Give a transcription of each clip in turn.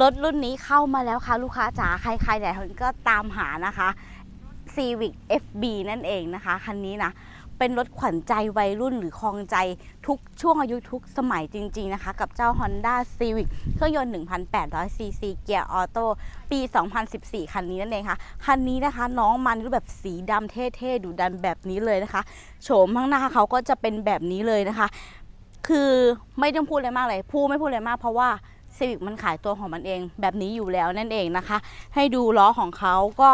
รถรุ่นนี้เข้ามาแล้วค่ะ ลูกค้าจ๋าใครๆหลายคนก็ตามหานะคะ Civic FB นั่นเองนะคะ คันนี้นะ เป็นรถขวัญใจวัยรุ่นหรือคลองใจทุกช่วงอายุทุกสมัยจริงๆนะคะ กับเจ้า Honda Civic เครื่องยนต์ 1,800ซีซีเกียร์ออโต้ปี 2014 คันนี้นั่นเองค่ะ คันนี้นะคะ น้องมันรูปแบบสีดำเท่ๆดูดันแบบนี้เลยนะคะโฉมข้างหน้าเขาก็จะเป็นแบบนี้เลยนะคะ คือไม่ต้องพูดอะไรมากเลยพูดไม่พูดอะไรมากเพราะว่า Civic มันขายตัวของมันเองแบบนี้อยู่แล้วนั่นเองนะคะ ให้ดูล้อของเขาก็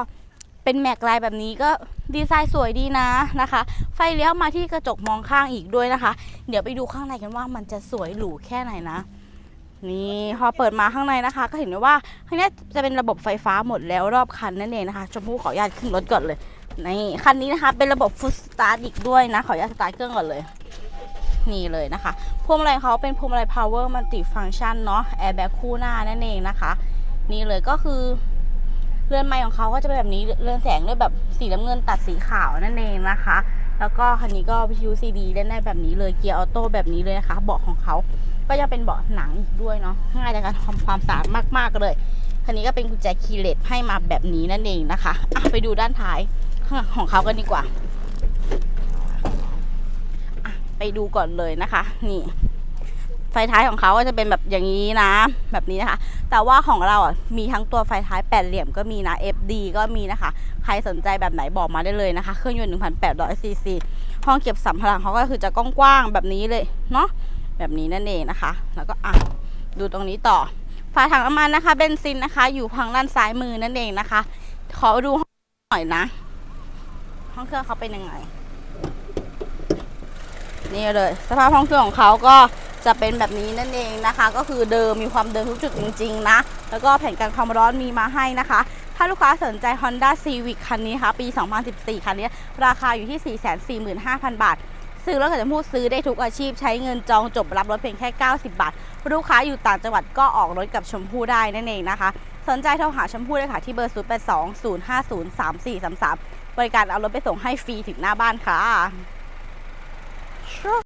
เป็นแม็กลายแบบนี้ก็ดีไซน์สวยดีนะนะคะ ไฟเลี้ยวมาที่กระจกมองข้างอีกด้วยนะคะ เดี๋ยวไปดูข้างในกันว่ามันจะสวยหรูแค่ไหนนะ นี่พอเปิดมาข้างในนะคะ ก็เห็นว่าข้างในจะเป็นระบบไฟฟ้าหมดแล้วรอบคันนั่นเองนะคะชมพู่ขออนุญาตขึ้นรถก่อนเลยนี่คันนี้นะคะเป็นระบบฟุตสตาร์ทอีกด้วยนะขออนุญาตสตาร์ทเครื่องก่อนเลย นี่เลยนะคะ พวงมาลัยเขาเป็นพวงมาลัย power multi function เนาะแอร์แบ็คคู่หน้านั่นเองนะคะ นี่เลยก็คือเรือนไม้ของเขาก็จะเป็นแบบนี้เรือนแสงด้วยแบบสีน้ำเงินตัดสีขาวนั่นเองนะคะ แล้วก็คันนี้ก็วิทยุซีดีเล่นได้แบบนี้เลยเกียร์ออโต้แบบนี้เลยนะคะเบาะของเขาก็ยังเป็นเบาะหนังอีกด้วยเนาะง่ายในการทำความสะอาดมากๆเลยคันนี้ก็เป็นกุญแจคีย์เลสให้มาแบบนี้นั่นเองนะคะอะไปดูด้านท้ายของเขากันดีกว่า ไปดูก่อนเลยนะคะ นี่ ไฟท้ายของเขาก็จะเป็นแบบอย่างนี้นะ แบบนี้นะคะ แต่ว่าของเราอะมีทั้งตัวไฟท้ายแปดเหลี่ยมก็มีนะ FD ก็มีนะคะ ใครสนใจแบบไหนบอกมาได้เลยนะคะ เครื่องยนต์1,800ซีซีห้องเก็บสัมภาระเขาก็คือจะกว้างๆแบบนี้เลยเนาะแบบนี้นั่นเองนะคะ แล้วก็อะดูตรงนี้ต่อฝาถังน้ำมันนะคะเบนซินนะคะ อยู่ทางด้านซ้ายมือนั่นเองนะคะ ขอดูห้องหน่อยนะ ห้องเครื่องเขาเป็นยังไง นี่เลย สภาพห้องเครื่องของเขาก็จะเป็นแบบนี้นั่นเองนะคะ ก็คือเดิมมีความเดิมทุกจุดจริงๆนะ แล้วก็แผ่นกันความร้อนมีมาให้นะคะ ถ้าลูกค้าสนใจ Honda Civic คันนี้ค่ะปี 2014 คันนี้ราคาอยู่ที่ 445,000 บาท ซื้อรถกับจะพูดซื้อได้ทุกอาชีพใช้เงินจองจบรับรถเพียงแค่ 90 บาท ลูกค้าอยู่ต่างจังหวัดก็ออกรถกับชมพู่ได้นั่นเองนะคะ สนใจโทรหาชมพู่เลยค่ะที่เบอร์ 0820503433 บริการเอารถไปส่งให้ฟรีถึงหน้าบ้านค่ะ Що?